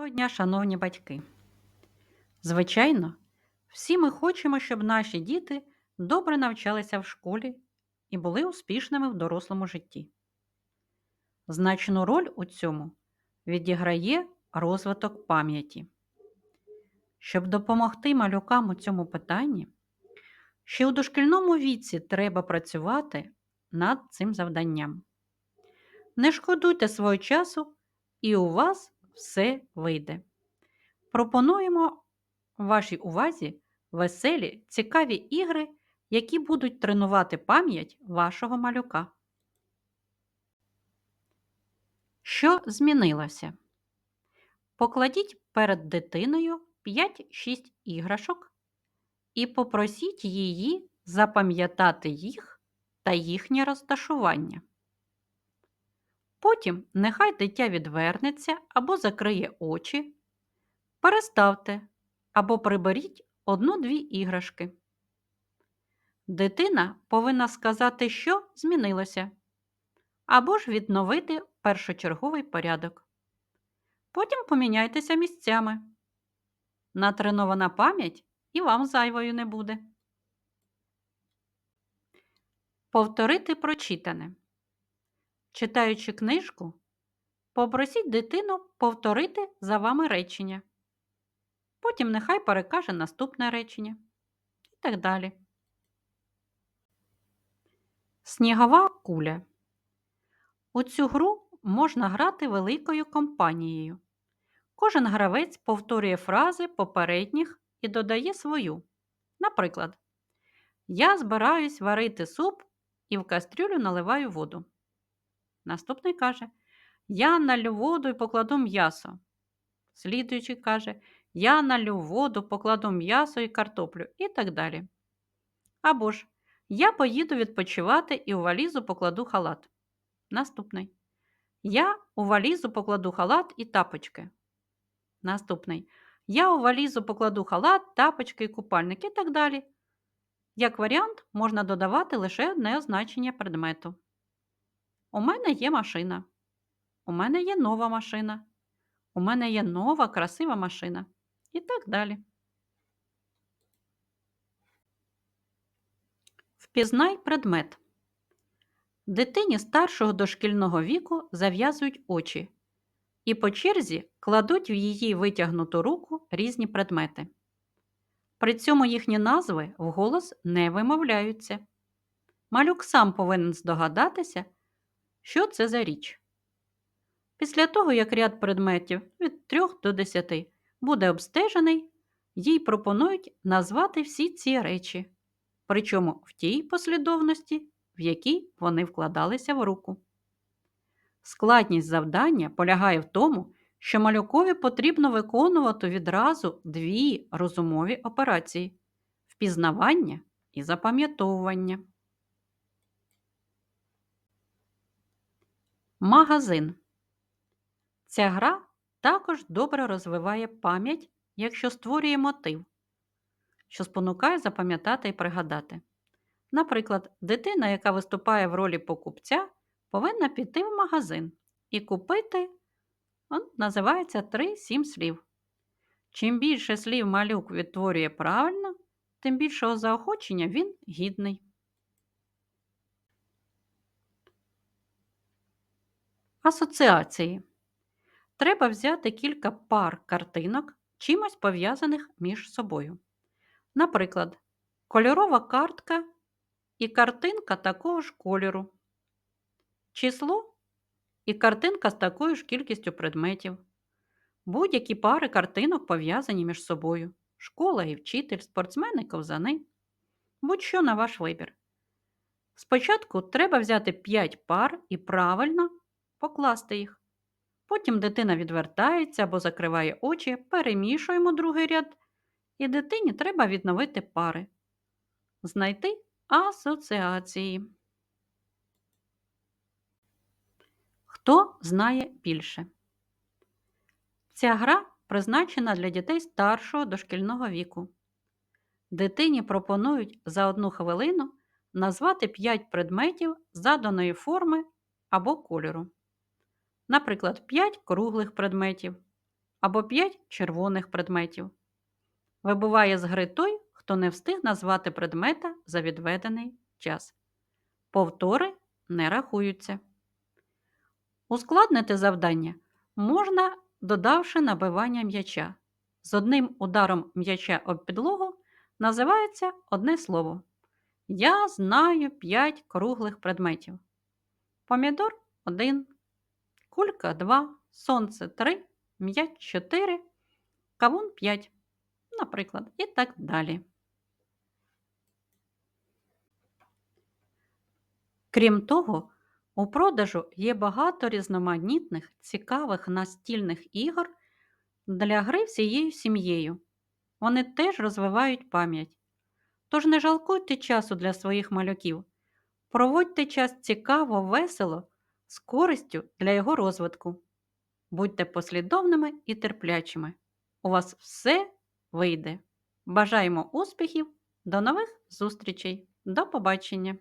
Доброго дня, шановні батьки! Звичайно, всі ми хочемо, щоб наші діти добре навчалися в школі і були успішними в дорослому житті. Значну роль у цьому відіграє розвиток пам'яті. Щоб допомогти малюкам у цьому питанні, ще у дошкільному віці треба працювати над цим завданням. Не шкодуйте свого часу, і у вас все вийде. Пропонуємо вашій увазі веселі, цікаві ігри, які будуть тренувати пам'ять вашого малюка. Що змінилося? Покладіть перед дитиною 5-6 іграшок і попросіть її запам'ятати їх та їхнє розташування. Потім нехай дитя відвернеться або закриє очі, переставте або приберіть одну-дві іграшки. Дитина повинна сказати, що змінилося, або ж відновити першочерговий порядок. Потім поміняйтеся місцями. Натренована пам'ять і вам зайвою не буде. Повторити прочитане. Читаючи книжку, попросіть дитину повторити за вами речення. Потім нехай перекаже наступне речення. І так далі. Снігова куля. У цю гру можна грати великою компанією. Кожен гравець повторює фрази попередніх і додає свою. Наприклад, Я збираюсь варити суп і в кастрюлю наливаю воду. Наступний каже: Я налю воду і покладу м'ясо. Слідуючий каже, я налю воду, покладу м'ясо і картоплю і так далі. Або ж я поїду відпочивати і у валізу покладу халат. Наступний. Я у валізу покладу халат і тапочки. Наступний. Я у валізу покладу халат, тапочки і купальник і так далі. Як варіант, можна додавати лише одне означення предмету. У мене є машина. У мене є нова машина. У мене є нова красива машина. І так далі. Впізнай предмет. Дитині старшого дошкільного віку зав'язують очі і по черзі кладуть в її витягнуту руку різні предмети. При цьому їхні назви вголос не вимовляються. Малюк сам повинен здогадатися, що це за річ. Після того, як ряд предметів від 3 до 10 буде обстежений, їй пропонують назвати всі ці речі, причому в тій послідовності, в якій вони вкладалися в руку. Складність завдання полягає в тому, що малюкові потрібно виконувати відразу дві розумові операції впізнавання і запам'ятовування. Магазин. Ця гра також добре розвиває пам'ять, якщо створює мотив, що спонукає запам'ятати і пригадати. Наприклад, дитина, яка виступає в ролі покупця, повинна піти в магазин і купити, он, називається 3-7 слів. Чим більше слів малюк відтворює правильно, тим більшого заохочення він гідний. Асоціації. Треба взяти кілька пар картинок, чимось пов'язаних між собою. Наприклад, кольорова картка і картинка такого ж кольору, число і картинка з такою ж кількістю предметів. Будь-які пари картинок пов'язані між собою. Школа і вчитель, спортсмени, ковзани. Будь-що на ваш вибір. Спочатку треба взяти 5 пар і правильно покласти їх. Потім дитина відвертається або закриває очі, перемішуємо другий ряд, і дитині треба відновити пари. Знайти асоціації. Хто знає більше? Ця гра призначена для дітей старшого дошкільного віку. Дитині пропонують за одну хвилину назвати 5 предметів заданої форми або кольору. Наприклад, 5 круглих предметів, або 5 червоних предметів. Вибуває з гри той, хто не встиг назвати предмета за відведений час. Повтори не рахуються. Ускладнити завдання можна, додавши набивання м'яча. З одним ударом м'яча об підлогу називається одне слово. Я знаю 5 круглих предметів. Помідор 1, кулька 2, сонце 3, м'яч 4, кавун 5, наприклад, і так далі. Крім того, у продажу є багато різноманітних цікавих настільних ігор для гри всією сім'єю. Вони теж розвивають пам'ять. Тож не жалкуйте часу для своїх малюків. Проводьте час цікаво, весело, з користю для його розвитку. Будьте послідовними і терплячими. У вас все вийде. Бажаємо успіхів! До нових зустрічей! До побачення!